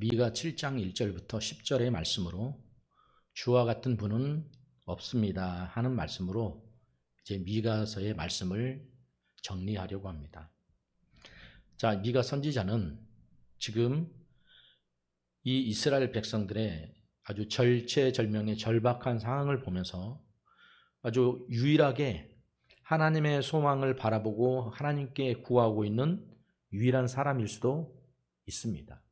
미가 7장 1절부터 10절의 말씀으로 주와 같은 분은 없습니다 하는 말씀으로 이제 미가서의 말씀을 정리하려고 합니다. 자, 미가 선지자는 지금 이 이스라엘 백성들의 아주 절체절명의 절박한 상황을 보면서 아주 유일하게 하나님의 소망을 바라보고 하나님께 구하고 있는 유일한 사람일 수도 있습니다.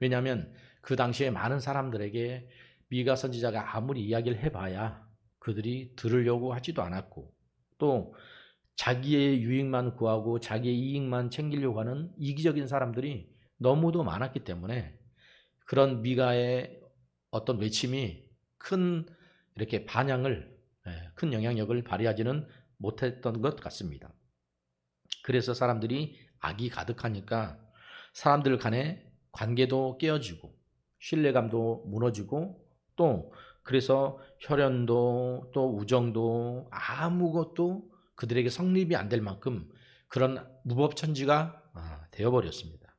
왜냐하면 그 당시에 많은 사람들에게 미가 선지자가 아무리 이야기를 해봐야 그들이 들으려고 하지도 않았고 또 자기의 유익만 구하고 자기의 이익만 챙기려고 하는 이기적인 사람들이 너무도 많았기 때문에 그런 미가의 어떤 외침이 큰 이렇게 반향을 예, 큰 영향력을 발휘하지는 못했던 것 같습니다. 그래서 사람들이 악이 가득하니까 사람들 간의 관계도 깨어지고 신뢰감도 무너지고 또 그래서 혈연도 또 우정도 아무것도 그들에게 성립이 안 될 만큼 그런 무법천지가 아, 되어버렸습니다.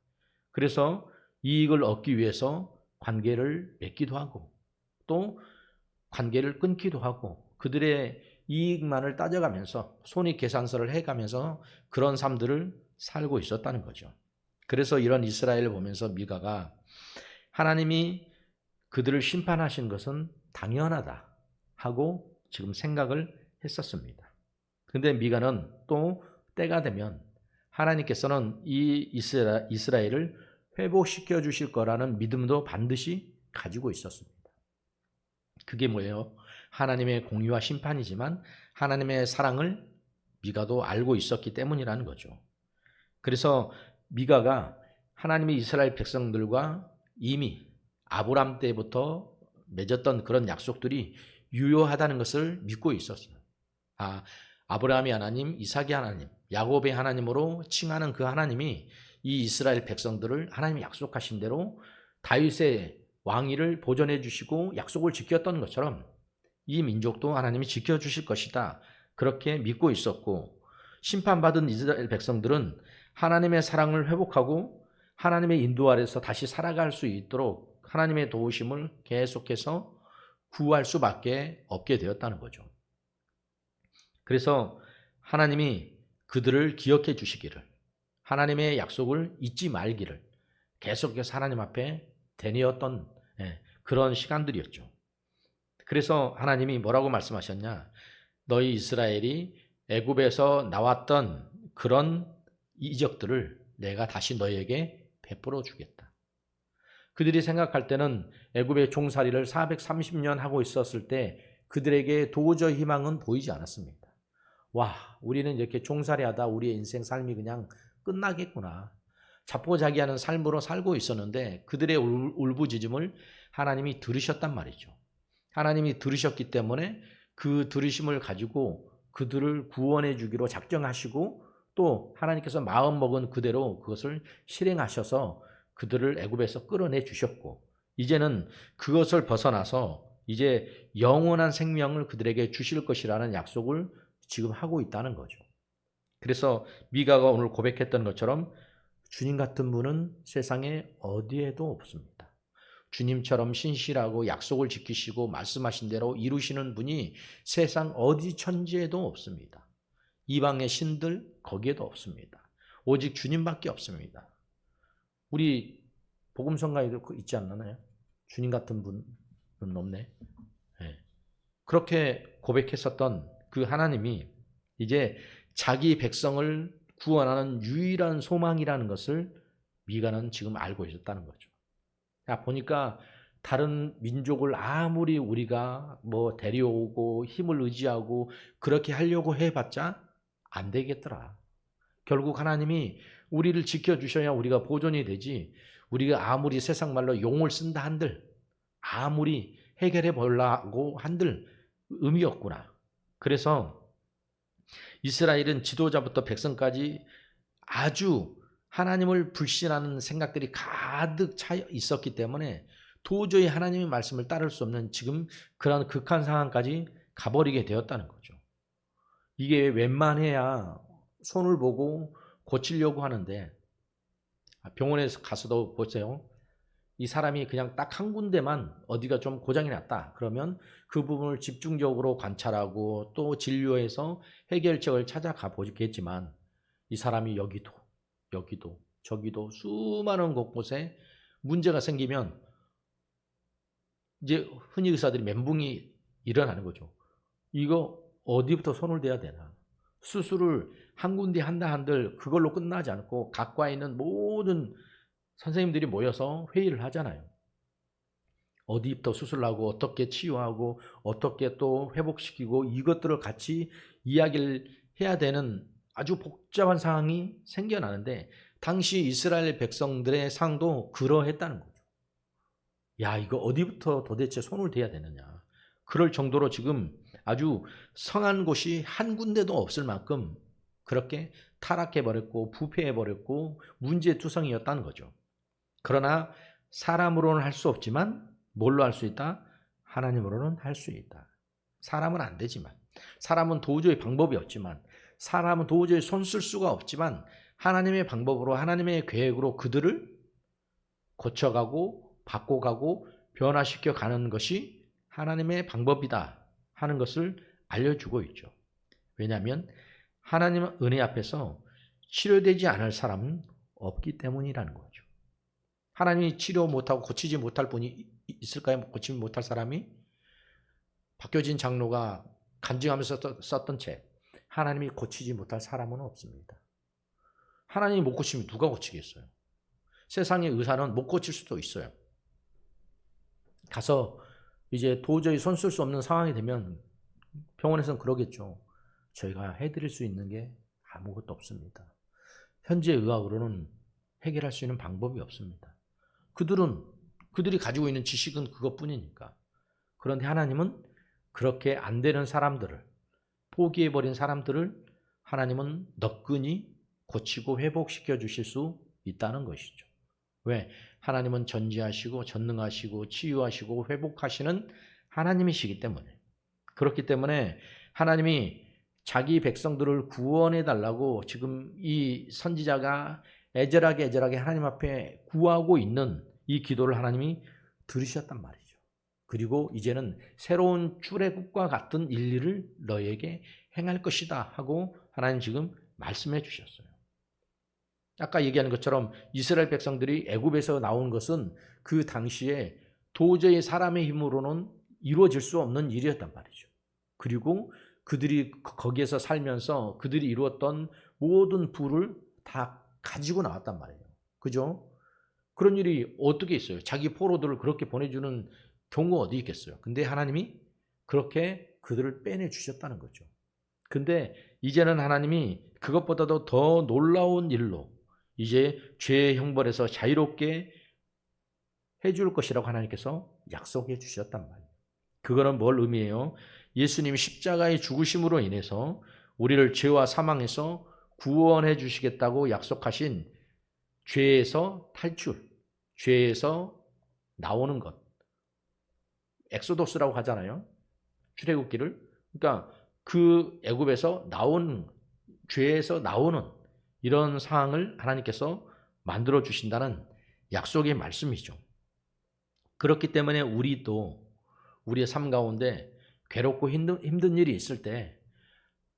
그래서 이익을 얻기 위해서 관계를 맺기도 하고 또 관계를 끊기도 하고 그들의 이익만을 따져가면서 손익 계산서를 해가면서 그런 삶들을 살고 있었다는 거죠. 그래서 이런 이스라엘을 보면서 미가가 하나님이 그들을 심판하신 것은 당연하다 하고 지금 생각을 했었습니다. 근데 미가는 또 때가 되면 하나님께서는 이 이스라, 이스라엘을 회복시켜 주실 거라는 믿음도 반드시 가지고 있었습니다. 그게 뭐예요? 하나님의 공의와 심판이지만 하나님의 사랑을 미가도 알고 있었기 때문이라는 거죠. 그래서 미가가 하나님의 이스라엘 백성들과 이미 아브람 때부터 맺었던 그런 약속들이 유효하다는 것을 믿고 있었어요. 아, 아브라함이 하나님, 이삭이 하나님, 야곱의 하나님으로 칭하는 그 하나님이 이 이스라엘 백성들을 하나님이 약속하신 대로 다윗의 왕위를 보존해 주시고 약속을 지켰던 것처럼 이 민족도 하나님이 지켜 주실 것이다. 그렇게 믿고 있었고 심판받은 이스라엘 백성들은 하나님의 사랑을 회복하고 하나님의 인도 아래서 다시 살아갈 수 있도록 하나님의 도우심을 계속해서 구할 수밖에 없게 되었다는 거죠. 그래서 하나님이 그들을 기억해 주시기를 하나님의 약속을 잊지 말기를 계속해서 하나님 앞에 되뇌었던 예, 그런 시간들이었죠. 그래서 하나님이 뭐라고 말씀하셨냐? 너희 이스라엘이 애굽에서 나왔던 그런 이적들을 내가 다시 너희에게 베풀어 주겠다. 그들이 생각할 때는 애굽의 종살이를 430년 하고 있었을 때 그들에게 도저히 희망은 보이지 않았습니다. 와, 우리는 이렇게 종살이하다 우리의 인생 삶이 그냥 끝나겠구나. 자포자기하는 삶으로 살고 있었는데 그들의 울부짖음을 하나님이 들으셨단 말이죠. 하나님이 들으셨기 때문에 그 들으심을 가지고 그들을 구원해 주기로 작정하시고 또 하나님께서 마음 먹은 그대로 그것을 실행하셔서 그들을 애굽에서 끌어내 주셨고 이제는 그것을 벗어나서 이제 영원한 생명을 그들에게 주실 것이라는 약속을 지금 하고 있다는 거죠. 그래서 미가가 오늘 고백했던 것처럼 주님 같은 분은 세상에 어디에도 없습니다. 주님처럼 신실하고 약속을 지키시고 말씀하신 대로 이루시는 분이 세상 어디 천지에도 없습니다. 이방의 신들 거기에도 없습니다. 오직 주님밖에 없습니다. 우리 복음성가에도 그 있지 않나요? 주님 같은 분은 없네. 네. 그렇게 고백했었던 그 하나님이 이제 자기 백성을 구원하는 유일한 소망이라는 것을 미가는 지금 알고 있었다는 거죠. 야, 보니까 다른 민족을 아무리 우리가 뭐 데려오고 힘을 의지하고 그렇게 하려고 해봤자 안 되겠더라. 결국 하나님이 우리를 지켜주셔야 우리가 보존이 되지 우리가 아무리 세상 말로 용을 쓴다 한들 아무리 해결해 보려고 한들 의미 없구나. 그래서 이스라엘은 지도자부터 백성까지 아주 하나님을 불신하는 생각들이 가득 차 있었기 때문에 도저히 하나님의 말씀을 따를 수 없는 지금 그런 극한 상황까지 가버리게 되었다는 거죠. 이게 웬만해야 손을 보고 고치려고 하는데 병원에서 가서도 보세요. 이 사람이 그냥 딱 한 군데만 어디가 좀 고장이 났다. 그러면 그 부분을 집중적으로 관찰하고 또 진료해서 해결책을 찾아가 보겠지만 이 사람이 여기도 여기도 저기도 수많은 곳곳에 문제가 생기면 이제 흔히 의사들이 멘붕이 일어나는 거죠. 이거 어디부터 손을 대야 되나? 수술을 한 군데 한다 한들 그걸로 끝나지 않고 각과 있는 모든 선생님들이 모여서 회의를 하잖아요. 어디부터 수술하고 어떻게 치유하고 어떻게 또 회복시키고 이것들을 같이 이야기를 해야 되는 아주 복잡한 상황이 생겨나는데 당시 이스라엘 백성들의 상도 그러했다는 거죠. 야, 이거 어디부터 도대체 손을 대야 되느냐. 그럴 정도로 지금 아주 성한 곳이 한 군데도 없을 만큼 그렇게 타락해버렸고 부패해버렸고 문제투성이었다는 거죠. 그러나 사람으로는 할 수 없지만 뭘로 할 수 있다? 하나님으로는 할 수 있다. 사람은 안 되지만 사람은 도저히 방법이 없지만 사람은 도저히 손 쓸 수가 없지만 하나님의 방법으로 하나님의 계획으로 그들을 고쳐가고 바꿔가고 변화시켜 가는 것이 하나님의 방법이다 하는 것을 알려주고 있죠. 왜냐하면 하나님 은혜 앞에서 치료되지 않을 사람은 없기 때문이라는 거죠. 하나님이 치료 못하고 고치지 못할 분이 있을까요? 고치지 못할 사람이? 박효진 장로가 간증하면서 썼던 책 하나님이 고치지 못할 사람은 없습니다. 하나님이 못 고치면 누가 고치겠어요? 세상의 의사는 못 고칠 수도 있어요. 가서 이제 도저히 손 쓸 수 없는 상황이 되면 병원에서는 그러겠죠. 저희가 해드릴 수 있는 게 아무것도 없습니다. 현재 의학으로는 해결할 수 있는 방법이 없습니다. 그들은 그들이 가지고 있는 지식은 그것뿐이니까. 그런데 하나님은 그렇게 안 되는 사람들을 포기해버린 사람들을 하나님은 너끈히 고치고 회복시켜 주실 수 있다는 것이죠. 왜? 하나님은 전지하시고 전능하시고 치유하시고 회복하시는 하나님이시기 때문에. 그렇기 때문에 하나님이 자기 백성들을 구원해 달라고 지금 이 선지자가 애절하게 애절하게 하나님 앞에 구하고 있는 이 기도를 하나님이 들으셨단 말이죠. 그리고 이제는 새로운 출애굽과 같은 일리를 너에게 행할 것이다 하고 하나님 지금 말씀해 주셨어요. 아까 얘기하는 것처럼 이스라엘 백성들이 애굽에서 나온 것은 그 당시에 도저히 사람의 힘으로는 이루어질 수 없는 일이었단 말이죠. 그리고 그들이 거기에서 살면서 그들이 이루었던 모든 부를 다 가지고 나왔단 말이에요. 그죠? 그런 일이 어떻게 있어요? 자기 포로들을 그렇게 보내주는 경우가 어디 있겠어요? 근데 하나님이 그렇게 그들을 빼내 주셨다는 거죠. 근데 이제는 하나님이 그것보다도 더 놀라운 일로 이제 죄의 형벌에서 자유롭게 해줄 것이라고 하나님께서 약속해 주셨단 말이에요. 그거는 뭘 의미해요? 예수님이 십자가의 죽으심으로 인해서 우리를 죄와 사망에서 구원해 주시겠다고 약속하신 죄에서 탈출, 죄에서 나오는 것. 엑소도스라고 하잖아요. 출애굽기를. 그러니까 그 애굽에서 나온 죄에서 나오는 이런 상황을 하나님께서 만들어 주신다는 약속의 말씀이죠. 그렇기 때문에 우리도 우리의 삶 가운데 괴롭고 힘든, 힘든 일이 있을 때,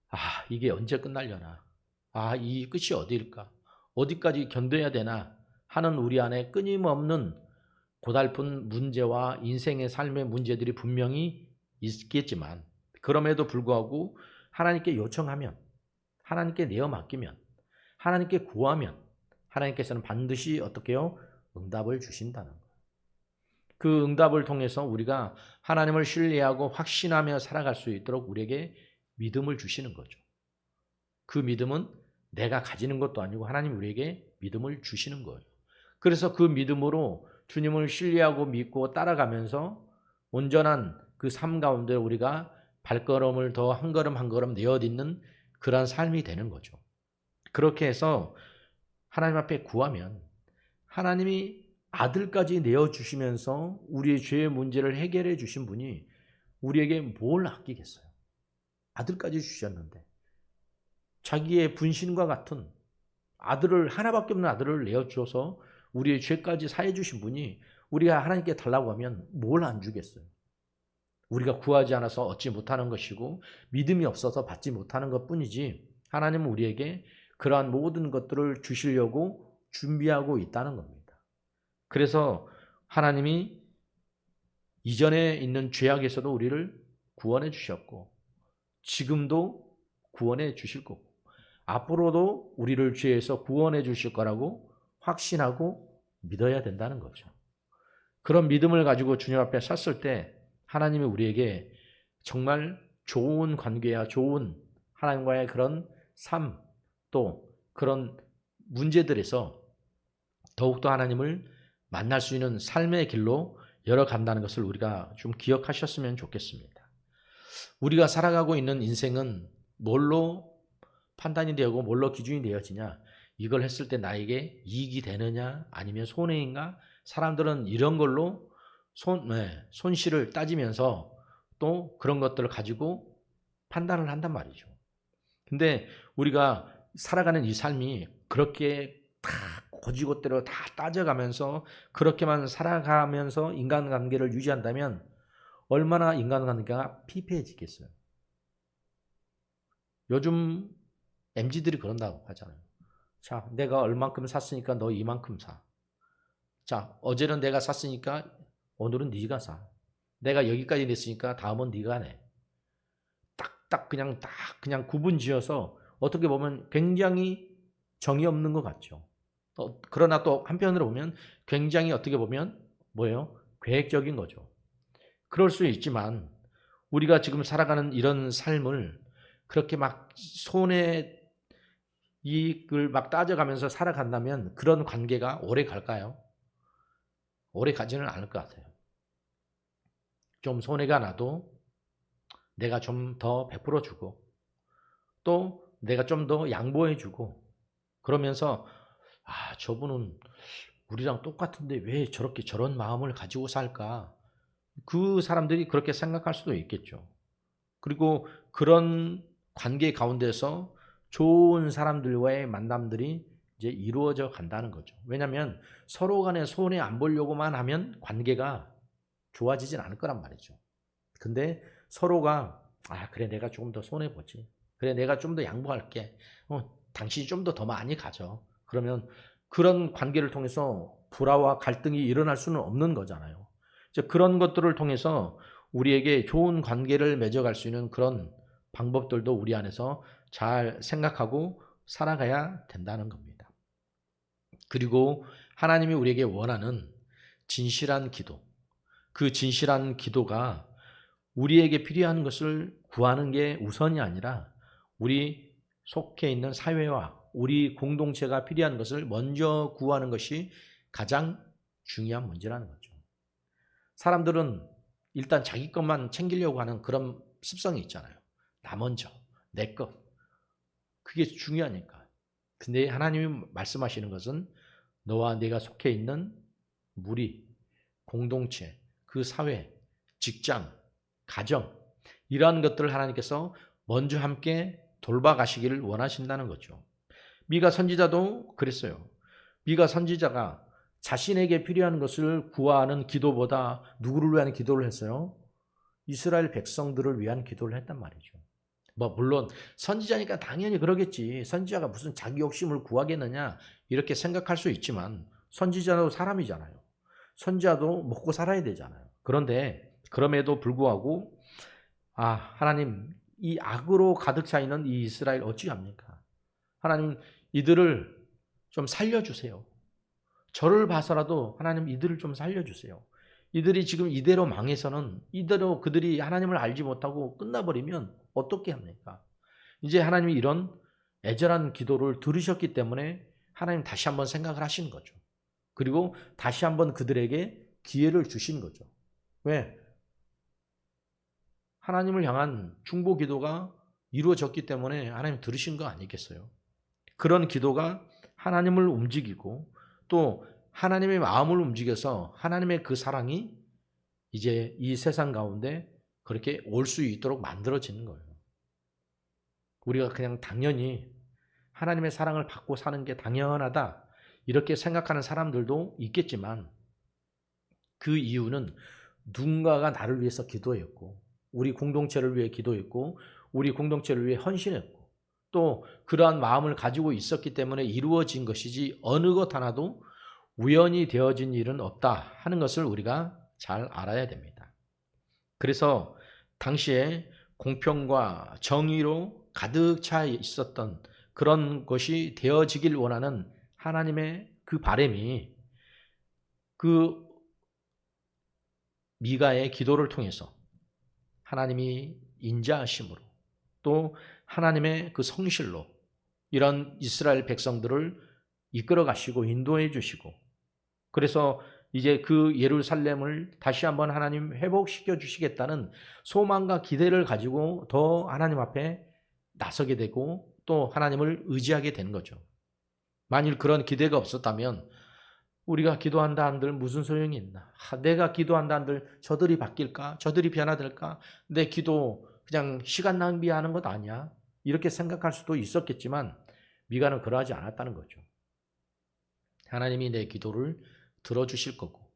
아, 이게 언제 끝날려나? 아, 이 끝이 어디일까? 어디까지 견뎌야 되나? 하는 우리 안에 끊임없는 고달픈 문제와 인생의 삶의 문제들이 분명히 있겠지만, 그럼에도 불구하고 하나님께 요청하면, 하나님께 내어 맡기면, 하나님께 구하면 하나님께서는 반드시 어떻게요? 응답을 주신다는. 그 응답을 통해서 우리가 하나님을 신뢰하고 확신하며 살아갈 수 있도록 우리에게 믿음을 주시는 거죠. 그 믿음은 내가 가지는 것도 아니고 하나님 우리에게 믿음을 주시는 거예요. 그래서 그 믿음으로 주님을 신뢰하고 믿고 따라가면서 온전한 그 삶 가운데 우리가 발걸음을 더 한 걸음 한 걸음 내어딛는 그러한 삶이 되는 거죠. 그렇게 해서 하나님 앞에 구하면 하나님이 아들까지 내어주시면서 우리의 죄의 문제를 해결해 주신 분이 우리에게 뭘 아끼겠어요? 아들까지 주셨는데 자기의 분신과 같은 아들을 하나밖에 없는 아들을 내어주어서 우리의 죄까지 사해 주신 분이 우리가 하나님께 달라고 하면 뭘 안 주겠어요? 우리가 구하지 않아서 얻지 못하는 것이고 믿음이 없어서 받지 못하는 것뿐이지 하나님은 우리에게 그러한 모든 것들을 주시려고 준비하고 있다는 겁니다. 그래서 하나님이 이전에 있는 죄악에서도 우리를 구원해 주셨고 지금도 구원해 주실 거고 앞으로도 우리를 죄에서 구원해 주실 거라고 확신하고 믿어야 된다는 거죠. 그런 믿음을 가지고 주님 앞에 섰을 때 하나님이 우리에게 정말 좋은 관계야 좋은 하나님과의 그런 삶 또 그런 문제들에서 더욱더 하나님을 만날 수 있는 삶의 길로 열어간다는 것을 우리가 좀 기억하셨으면 좋겠습니다. 우리가 살아가고 있는 인생은 뭘로 판단이 되고 뭘로 기준이 되어지냐? 이걸 했을 때 나에게 이익이 되느냐? 아니면 손해인가? 사람들은 이런 걸로 손, 네, 손실을 따지면서 또 그런 것들을 가지고 판단을 한단 말이죠. 근데 우리가 살아가는 이 삶이 그렇게 다 고지고대로 다 따져가면서 그렇게만 살아가면서 인간관계를 유지한다면 얼마나 인간관계가 피폐해지겠어요. 요즘 MZ들이 그런다고 하잖아요. 자, 내가 얼만큼 샀으니까 너 이만큼 사. 자, 어제는 내가 샀으니까 오늘은 네가 사. 내가 여기까지 냈으니까 다음은 네가 내. 딱딱 그냥 딱 그냥 구분 지어서 어떻게 보면 굉장히 정이 없는 것 같죠. 어, 그러나 또 한편으로 보면 굉장히 어떻게 보면 뭐예요? 계획적인 거죠. 그럴 수 있지만 우리가 지금 살아가는 이런 삶을 그렇게 막 손에 이익을 막 따져가면서 살아간다면 그런 관계가 오래 갈까요? 오래 가지는 않을 것 같아요. 좀 손해가 나도 내가 좀 더 베풀어 주고 또 내가 좀 더 양보해 주고 그러면서 아, 저분은 우리랑 똑같은데 왜 저렇게 저런 마음을 가지고 살까? 그 사람들이 그렇게 생각할 수도 있겠죠. 그리고 그런 관계 가운데서 좋은 사람들과의 만남들이 이제 이루어져 간다는 거죠. 왜냐하면 서로 간에 손해 안 보려고만 하면 관계가 좋아지진 않을 거란 말이죠. 근데 서로가 아 그래 내가 조금 더 손해 보지. 그래 내가 좀 더 양보할게. 어 당신이 좀 더 더 많이 가져. 그러면 그런 관계를 통해서 불화와 갈등이 일어날 수는 없는 거잖아요. 그런 것들을 통해서 우리에게 좋은 관계를 맺어갈 수 있는 그런 방법들도 우리 안에서 잘 생각하고 살아가야 된다는 겁니다. 그리고 하나님이 우리에게 원하는 진실한 기도, 그 진실한 기도가 우리에게 필요한 것을 구하는 게 우선이 아니라 우리 속해 있는 사회와 우리 공동체가 필요한 것을 먼저 구하는 것이 가장 중요한 문제라는 거죠. 사람들은 일단 자기 것만 챙기려고 하는 그런 습성이 있잖아요. 나 먼저, 내 것. 그게 중요하니까. 근데 하나님이 말씀하시는 것은 너와 내가 속해 있는 무리, 공동체, 그 사회, 직장, 가정, 이러한 것들을 하나님께서 먼저 함께 돌봐가시기를 원하신다는 거죠. 미가 선지자도 그랬어요. 미가 선지자가 자신에게 필요한 것을 구하는 기도보다 누구를 위한 기도를 했어요? 이스라엘 백성들을 위한 기도를 했단 말이죠. 뭐 물론 선지자니까 당연히 그러겠지. 선지자가 무슨 자기 욕심을 구하겠느냐 이렇게 생각할 수 있지만 선지자도 사람이잖아요. 선지자도 먹고 살아야 되잖아요. 그런데 그럼에도 불구하고 아 하나님 이 악으로 가득 차 있는 이 이스라엘 어찌합니까? 하나님 이들을 좀 살려주세요. 저를 봐서라도 하나님 이들을 좀 살려주세요. 이들이 지금 이대로 망해서는 이대로 그들이 하나님을 알지 못하고 끝나버리면 어떻게 합니까? 이제 하나님이 이런 애절한 기도를 들으셨기 때문에 하나님 다시 한번 생각을 하신 거죠. 그리고 다시 한번 그들에게 기회를 주신 거죠. 왜? 하나님을 향한 중보 기도가 이루어졌기 때문에 하나님 들으신 거 아니겠어요? 그런 기도가 하나님을 움직이고 또 하나님의 마음을 움직여서 하나님의 그 사랑이 이제 이 세상 가운데 그렇게 올 수 있도록 만들어지는 거예요. 우리가 그냥 당연히 하나님의 사랑을 받고 사는 게 당연하다. 이렇게 생각하는 사람들도 있겠지만 그 이유는 누군가가 나를 위해서 기도했고 우리 공동체를 위해 기도했고 우리 공동체를 위해 헌신했고 또 그러한 마음을 가지고 있었기 때문에 이루어진 것이지 어느 것 하나도 우연히 되어진 일은 없다 하는 것을 우리가 잘 알아야 됩니다. 그래서 당시에 공평과 정의로 가득 차 있었던 그런 것이 되어지길 원하는 하나님의 그 바램이 그 미가의 기도를 통해서 하나님이 인자하심으로 또 하나님의 그 성실로 이런 이스라엘 백성들을 이끌어 가시고 인도해 주시고 그래서 이제 그 예루살렘을 다시 한번 하나님 회복시켜 주시겠다는 소망과 기대를 가지고 더 하나님 앞에 나서게 되고 또 하나님을 의지하게 된 거죠. 만일 그런 기대가 없었다면 우리가 기도한다 한들 무슨 소용이 있나? 하, 내가 기도한다 한들 저들이 바뀔까? 저들이 변화될까? 내 기도 그냥 시간 낭비하는 것 아니야? 이렇게 생각할 수도 있었겠지만 미가는 그러하지 않았다는 거죠. 하나님이 내 기도를 들어주실 거고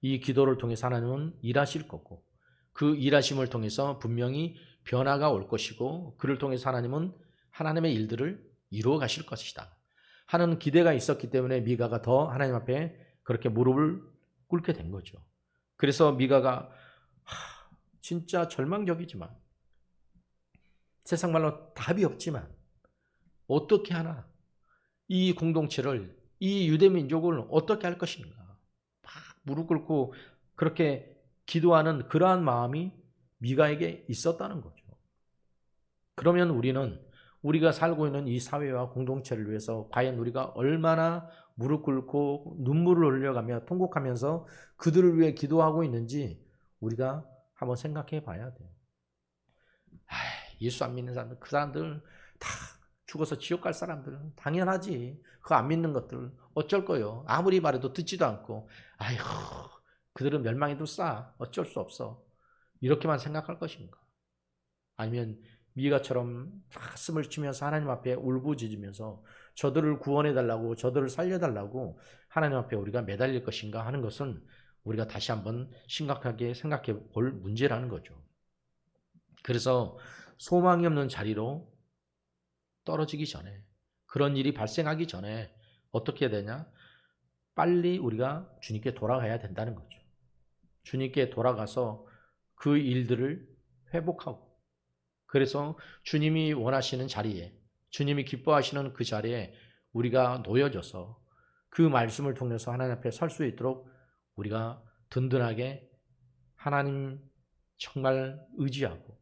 이 기도를 통해서 하나님은 일하실 거고 그 일하심을 통해서 분명히 변화가 올 것이고 그를 통해서 하나님은 하나님의 일들을 이루어 가실 것이다. 하는 기대가 있었기 때문에 미가가 더 하나님 앞에 그렇게 무릎을 꿇게 된 거죠. 그래서 미가가 하, 진짜 절망적이지만 세상 말로 답이 없지만 어떻게 하나 이 공동체를 이 유대 민족을 어떻게 할 것인가 막 무릎 꿇고 그렇게 기도하는 그러한 마음이 미가에게 있었다는 거죠. 그러면 우리는 우리가 살고 있는 이 사회와 공동체를 위해서 과연 우리가 얼마나 무릎 꿇고 눈물을 흘려가며 통곡하면서 그들을 위해 기도하고 있는지 우리가 한번 생각해 봐야 돼요. 아, 예수 안 믿는 사람들, 그 사람들 다 죽어서 지옥 갈 사람들 당연하지. 그거 안 믿는 것들 어쩔 거요. 아무리 말해도 듣지도 않고, 아이고, 그들은 멸망에도 싸. 어쩔 수 없어. 이렇게만 생각할 것인가? 아니면 미가처럼 가슴을 치면서 하나님 앞에 울부짖으면서 저들을 구원해 달라고 저들을 살려 달라고 하나님 앞에 우리가 매달릴 것인가 하는 것은 우리가 다시 한번 심각하게 생각해 볼 문제라는 거죠. 그래서 소망이 없는 자리로 떨어지기 전에 그런 일이 발생하기 전에 어떻게 해야 되냐? 빨리 우리가 주님께 돌아가야 된다는 거죠. 주님께 돌아가서 그 일들을 회복하고 그래서 주님이 원하시는 자리에, 주님이 기뻐하시는 그 자리에 우리가 놓여져서 그 말씀을 통해서 하나님 앞에 설 수 있도록 우리가 든든하게 하나님 정말 의지하고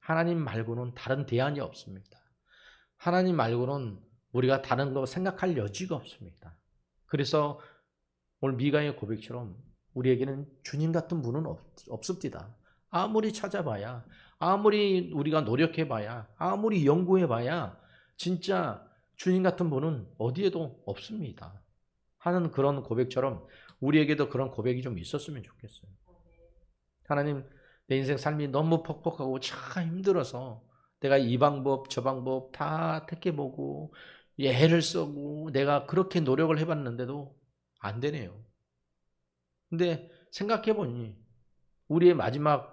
하나님 말고는 다른 대안이 없습니다. 하나님 말고는 우리가 다른 거 생각할 여지가 없습니다. 그래서 오늘 미가의 고백처럼 우리에게는 주님 같은 분은 없, 없습니다. 아무리 찾아봐야 아무리 우리가 노력해봐야, 아무리 연구해봐야, 진짜 주님 같은 분은 어디에도 없습니다. 하는 그런 고백처럼 우리에게도 그런 고백이 좀 있었으면 좋겠어요. 하나님, 내 인생 삶이 너무 퍽퍽하고 참 힘들어서 내가 이 방법, 저 방법 다 택해보고, 애를 쓰고, 내가 그렇게 노력을 해봤는데도 안 되네요. 근데 생각해보니, 우리의 마지막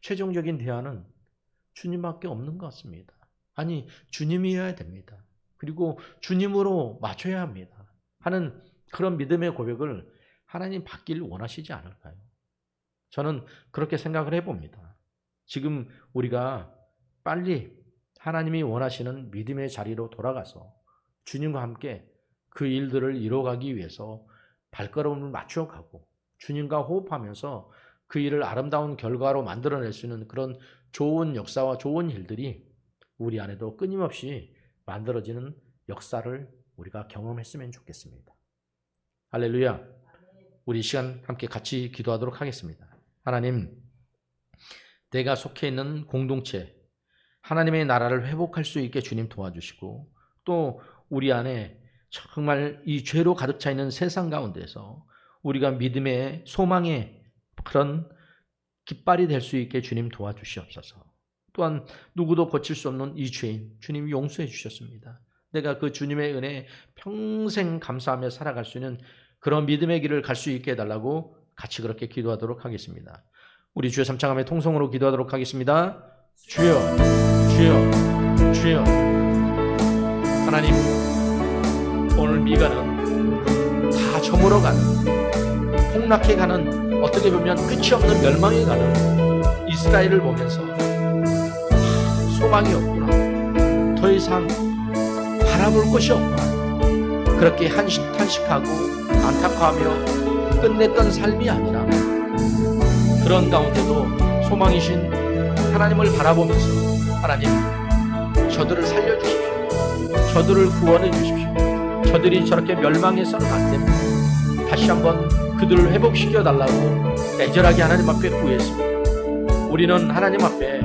최종적인 대안은 주님밖에 없는 것 같습니다. 아니, 주님이어야 됩니다. 그리고 주님으로 맞춰야 합니다. 하는 그런 믿음의 고백을 하나님 받기를 원하시지 않을까요? 저는 그렇게 생각을 해봅니다. 지금 우리가 빨리 하나님이 원하시는 믿음의 자리로 돌아가서 주님과 함께 그 일들을 이뤄가기 위해서 발걸음을 맞춰가고 주님과 호흡하면서 그 일을 아름다운 결과로 만들어낼 수 있는 그런 좋은 역사와 좋은 일들이 우리 안에도 끊임없이 만들어지는 역사를 우리가 경험했으면 좋겠습니다. 할렐루야. 우리 시간 함께 같이 기도하도록 하겠습니다. 하나님, 내가 속해 있는 공동체, 하나님의 나라를 회복할 수 있게 주님 도와주시고, 또 우리 안에 정말 이 죄로 가득 차 있는 세상 가운데서 우리가 믿음의 소망의 그런 깃발이 될 수 있게 주님 도와주시옵소서. 또한 누구도 고칠 수 없는 이 죄인 주님 용서해 주셨습니다. 내가 그 주님의 은혜에 평생 감사하며 살아갈 수 있는 그런 믿음의 길을 갈 수 있게 해달라고 같이 그렇게 기도하도록 하겠습니다. 우리 주여 삼창함의 통성으로 기도하도록 하겠습니다. 주여, 주여, 주여. 하나님, 오늘 미가는 다 저물어가는, 폭락해가는, 어떻게 보면 끝이 없는 멸망해가는 이스라엘을 보면서 소망이 없구나. 더 이상 바라볼 것이 없구나. 그렇게 한식, 탄식하고 안타까워하며 끝냈던 삶이 아니라 그런 가운데도 소망이신 하나님을 바라보면서 하나님 저들을 살려주십시오. 저들을 구원해 주십시오. 저들이 저렇게 멸망해서는 안 됩니다. 다시 한번 그들을 회복시켜 달라고 애절하게 하나님 앞에 구했습니다. 우리는 하나님 앞에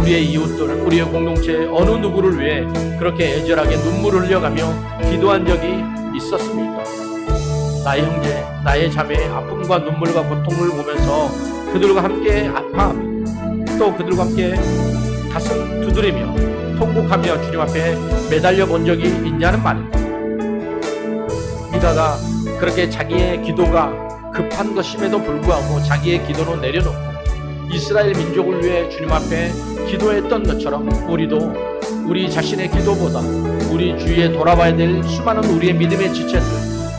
우리의 이웃들, 우리의 공동체 어느 누구를 위해 그렇게 애절하게 눈물을 흘려가며 기도한 적이 있었습니까? 나의 형제, 나의 자매의 아픔과 눈물과 고통을 보면서 그들과 함께 아파하며 또 그들과 함께 가슴 두드리며 통곡하며 주님 앞에 매달려 본 적이 있냐는 말입니다. 미다가 그렇게 자기의 기도가 급한 것임에도 불구하고 자기의 기도로 내려놓고 이스라엘 민족을 위해 주님 앞에 기도했던 것처럼 우리도 우리 자신의 기도보다 우리 주위에 돌아봐야 될 수많은 우리의 믿음의 지체들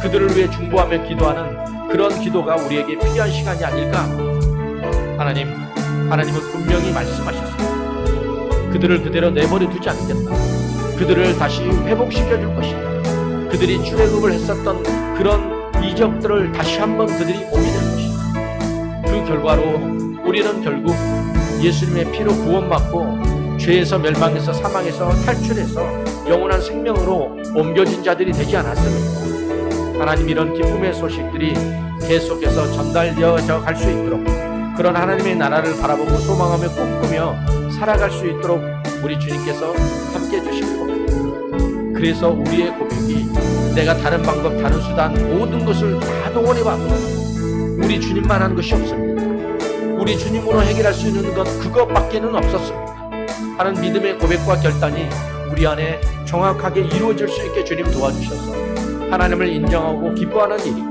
그들을 위해 중보하며 기도하는 그런 기도가 우리에게 필요한 시간이 아닐까? 하나님 하나님은 분명히 말씀하셨습니다. 그들을 그대로 내버려 두지 않겠다. 그들을 다시 회복시켜 줄 것이다. 그들이 출애굽을 했었던 그런 이적들을 다시 한번 그들이 오게 될 것이다 그 결과로 우리는 결국 예수님의 피로 구원받고 죄에서 멸망해서 사망해서 탈출해서 영원한 생명으로 옮겨진 자들이 되지 않았습니까? 하나님 이런 기쁨의 소식들이 계속해서 전달되어져 갈 수 있도록 그런 하나님의 나라를 바라보고 소망하며 꿈꾸며 살아갈 수 있도록 우리 주님께서 함께 겁니다. 그래서 우리의 고백이 내가 다른 방법, 다른 수단 모든 것을 다 동원해봐도 우리 주님만 한 것이 없습니다. 우리 주님으로 해결할 수 있는 것 그것밖에는 없었습니다. 하는 믿음의 고백과 결단이 우리 안에 정확하게 이루어질 수 있게 주님 도와주셔서 하나님을 인정하고 기뻐하는 일이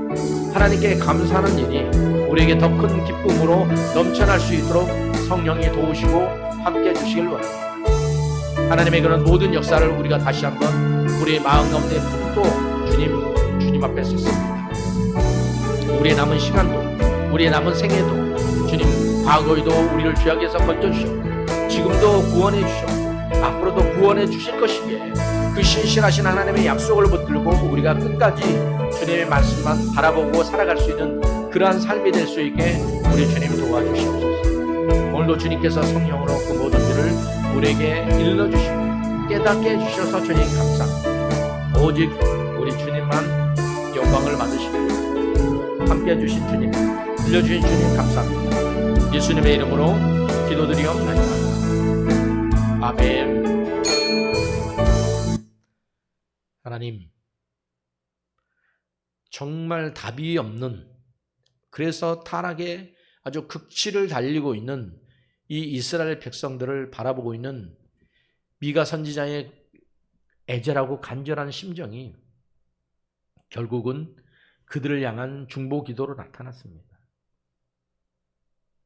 하나님께 감사하는 일이 우리에게 더 큰 기쁨으로 넘쳐날 수 있도록 성령이 도우시고 함께 해주시길 원합니다. 하나님의 그런 모든 역사를 우리가 다시 한번 우리의 마음 가운데 품고 주님 주님 앞에 섰습니다. 우리의 남은 시간도 우리의 남은 생애도 주님 과거에도 우리를 죄악에서 건져 주셨고 지금도 구원해 주셨고 앞으로도 구원해 주실 것이기에 그 신실하신 하나님의 약속을 붙들고 우리가 끝까지 주님의 말씀만 바라보고 살아갈 수 있는 그러한 삶이 될 수 있게 우리 주님 도와주시옵소서. 오늘도 주님께서 성령으로 그 모든 일을 우리에게 일러주시고 깨닫게 해주셔서 주님 감사합니다. 오직 영광을 받으시고 함께 해주신 주님, 들려주신 주님 감사합니다. 예수님의 이름으로 기도드리옵나이다. 아멘. 하나님, 정말 답이 없는 그래서 타락에 아주 극치를 달리고 있는 이 이스라엘 백성들을 바라보고 있는 미가 선지자의 애절하고 간절한 심정이 결국은 그들을 향한 중보 기도로 나타났습니다.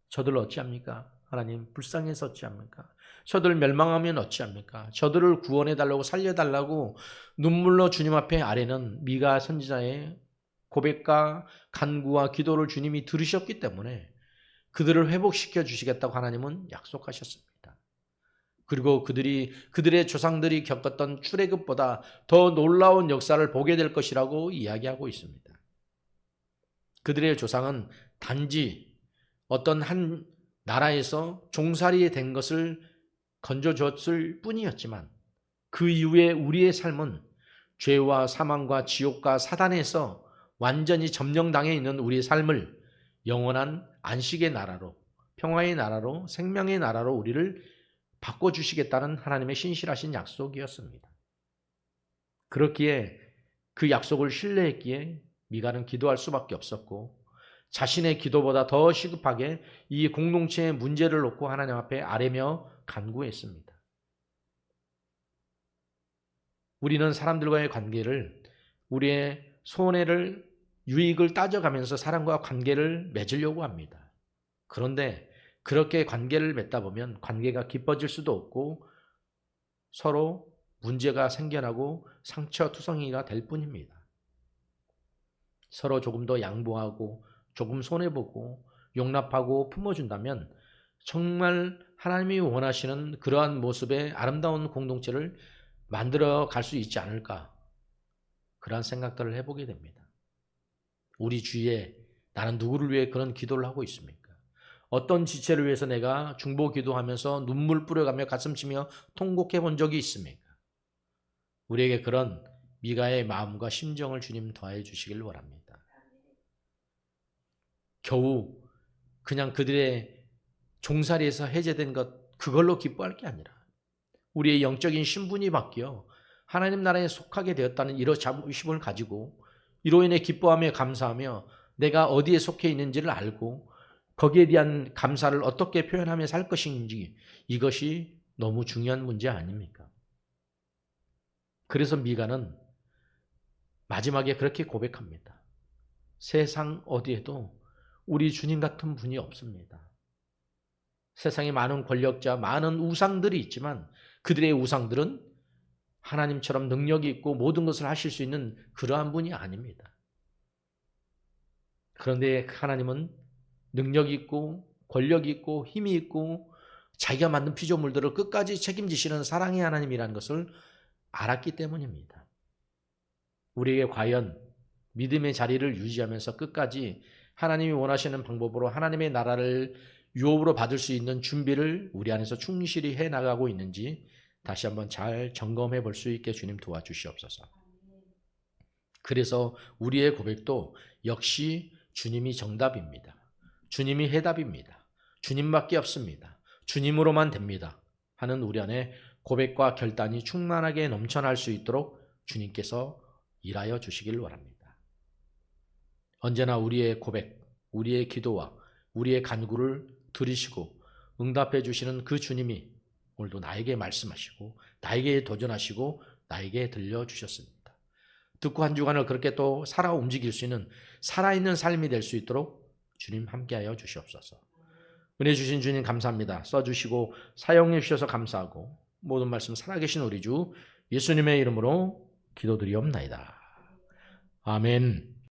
저들 어찌합니까? 하나님 불쌍해서 어찌합니까? 저들 멸망하면 어찌합니까? 저들을 구원해 달라고 살려 달라고 눈물로 주님 앞에 아래는 미가 선지자의 고백과 간구와 기도를 주님이 들으셨기 때문에 그들을 회복시켜 주시겠다고 하나님은 약속하셨습니다. 그리고 그들이 그들의 조상들이 겪었던 출애굽보다 더 놀라운 역사를 보게 될 것이라고 이야기하고 있습니다. 그들의 조상은 단지 어떤 한 나라에서 종살이 된 것을 건져줬을 뿐이었지만 그 이후에 우리의 삶은 죄와 사망과 지옥과 사단에서 완전히 점령당해 있는 우리의 삶을 영원한 안식의 나라로 평화의 나라로 생명의 나라로 우리를 바꿔주시겠다는 하나님의 신실하신 약속이었습니다. 그렇기에 그 약속을 신뢰했기에 미가는 기도할 수밖에 없었고 자신의 기도보다 더 시급하게 이 공동체의 문제를 놓고 하나님 앞에 아뢰며 간구했습니다. 우리는 사람들과의 관계를 우리의 손해를 유익을 따져가면서 사람과 관계를 맺으려고 합니다. 그런데 그렇게 관계를 맺다 보면 관계가 깊어질 수도 없고 서로 문제가 생겨나고 상처투성이가 될 뿐입니다. 서로 조금 더 양보하고 조금 손해보고 용납하고 품어준다면 정말 하나님이 원하시는 그러한 모습의 아름다운 공동체를 만들어 갈 수 있지 않을까 그러한 생각들을 해보게 됩니다. 우리 주위에 나는 누구를 위해 그런 기도를 하고 있습니까? 어떤 지체를 위해서 내가 중보 기도하면서 눈물 뿌려가며 가슴 치며 통곡해 본 적이 있습니까? 우리에게 그런 미가의 마음과 심정을 주님 더해 주시길 바랍니다. 겨우 그냥 그들의 종살이에서 해제된 것 그걸로 기뻐할 게 아니라 우리의 영적인 신분이 바뀌어 하나님 나라에 속하게 되었다는 이런 자부심을 가지고 이로 인해 기뻐하며 감사하며 내가 어디에 속해 있는지를 알고 거기에 대한 감사를 어떻게 표현하며 살 것인지 이것이 너무 중요한 문제 아닙니까? 그래서 미가는 마지막에 그렇게 고백합니다. 세상 어디에도 우리 주님 같은 분이 없습니다. 세상에 많은 권력자, 많은 우상들이 있지만 그들의 우상들은 하나님처럼 능력이 있고 모든 것을 하실 수 있는 그러한 분이 아닙니다. 그런데 하나님은 능력이 있고 권력이 있고 힘이 있고 자기가 만든 피조물들을 끝까지 책임지시는 사랑의 하나님이라는 것을 알았기 때문입니다. 우리에게 과연 믿음의 자리를 유지하면서 끝까지 하나님이 원하시는 방법으로 하나님의 나라를 유업으로 받을 수 있는 준비를 우리 안에서 충실히 해 나가고 있는지 다시 한번 잘 점검해 볼 수 있게 주님 도와주시옵소서. 그래서 우리의 고백도 역시 주님이 정답입니다. 주님이 해답입니다. 주님밖에 없습니다. 주님으로만 됩니다. 하는 우리 안에 고백과 결단이 충만하게 넘쳐날 수 있도록 주님께서 일하여 주시길 바랍니다. 언제나 우리의 고백, 우리의 기도와 우리의 간구를 들으시고 응답해 주시는 그 주님이 오늘도 나에게 말씀하시고 나에게 도전하시고 나에게 들려 주셨습니다. 듣고 한 주간을 그렇게 또 살아 움직일 수 있는 살아있는 삶이 될 수 있도록 주님 함께하여 주시옵소서. 은혜 주신 주님 감사합니다. 써주시고 사용해 주셔서 감사하고 모든 말씀 살아계신 우리 주 예수님의 이름으로 기도드리옵나이다. 아멘.